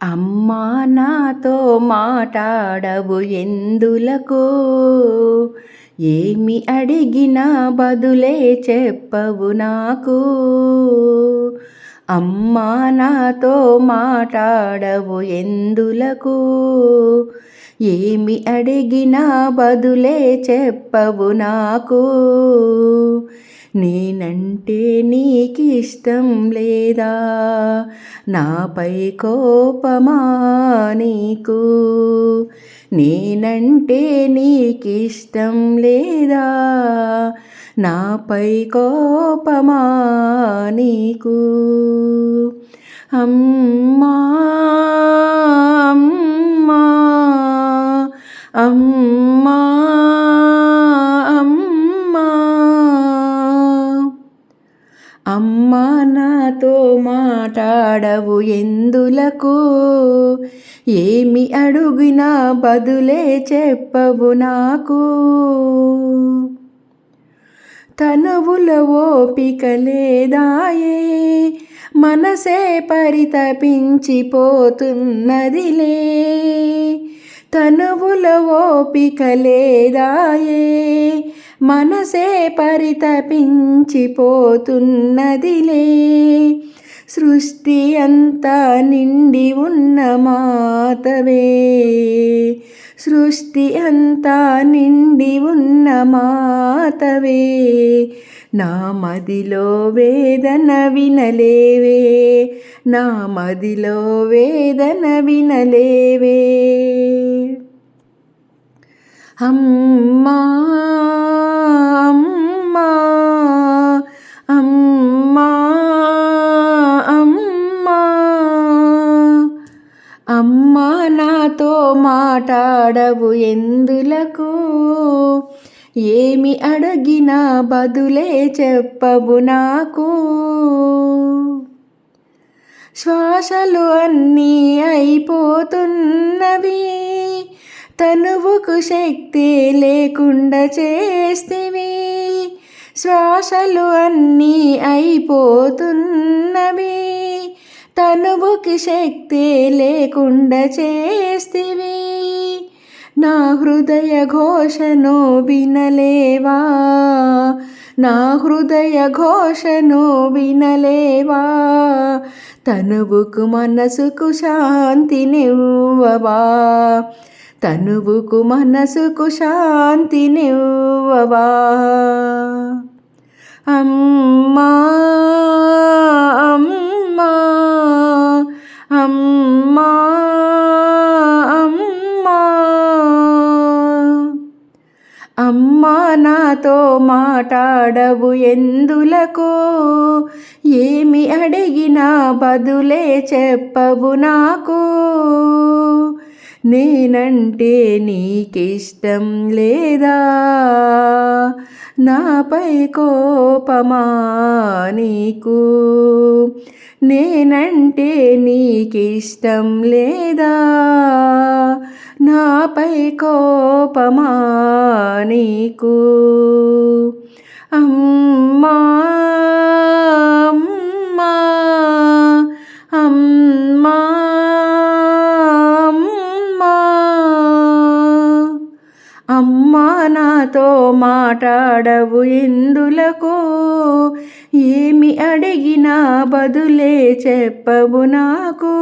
అమ్మా నాతో మాటాడవు ఎందులకు? ఏమి అడిగినా బదులే చెప్పవు నాకు. అమ్మా నాతో మాట్లాడవు ఎందులకు? ఏమి అడిగినా బదులే చెప్పవు నాకు. నేనంటే నీకిష్టం లేదా? నాపై కోపమా నీకు? నేనంటే నీకిష్టం లేదా? నాపై కోపమా నీకు? అమ్మా అమ్మా అమ్మా అమ్మా. అమ్మ నాతో మాట్లాడవు ఎందులకు? ఏమి అడుగినా బదులే చెప్పవు నాకు. తనవుల ఓపిక లేదాయే. మనసే పరితపించిపోతున్నదిలే. తనువుల ఓపిక లేదాయే. మనసే పరితపించిపోతున్నదిలే. సృష్టి అంతా నిండి ఉన్న మాతవే. సృష్టి అంతా నిండి ఉన్న మాతవే. నా మదిలో వేదన వినలేవే. నా మదిలో వేదన వినలేవే. అమ్మా అమ్మా అమ్మా అమ్మా. అమ్మా నా నాతో మాటాడవు ఎందులకు? ఏమి అడిగినా బదులే చెప్పవు నాకు. శ్వాసలు అన్నీ అయిపోతున్నవి తనువుకు శక్తి లేకుండా చేస్తేవి. శ్వాసలు అన్నీ అయిపోతున్నవి తనువుకి శక్తి లేకుండా చేస్తివి. నా హృదయ ఘోషను వినలేవా? నా హృదయ ఘోషను వినలేవా? తనువుకు మనసుకు శాంతినివ్వవా? తనువుకు మనసుకు శాంతినివ్వవా? అమ్మా అమ్మా. అమ్మా అమ్మా నాతో మాటాడవు ఎందులకు? ఏమి అడిగినా బదులే చెప్పవు నాకు. నేనంటే నీకిష్టం లేదా? నాపై కోపమా నీకు? నేనంటే నీకిష్టం లేదా? నాపై కోపమా నీకు? అమ్మా అమ్మా అమ్మా అమ్మా. అమ్మా నాతో మాటాడవు ఎందులకు? ఏమి అడిగినా బదులే చెప్పవు నాకు.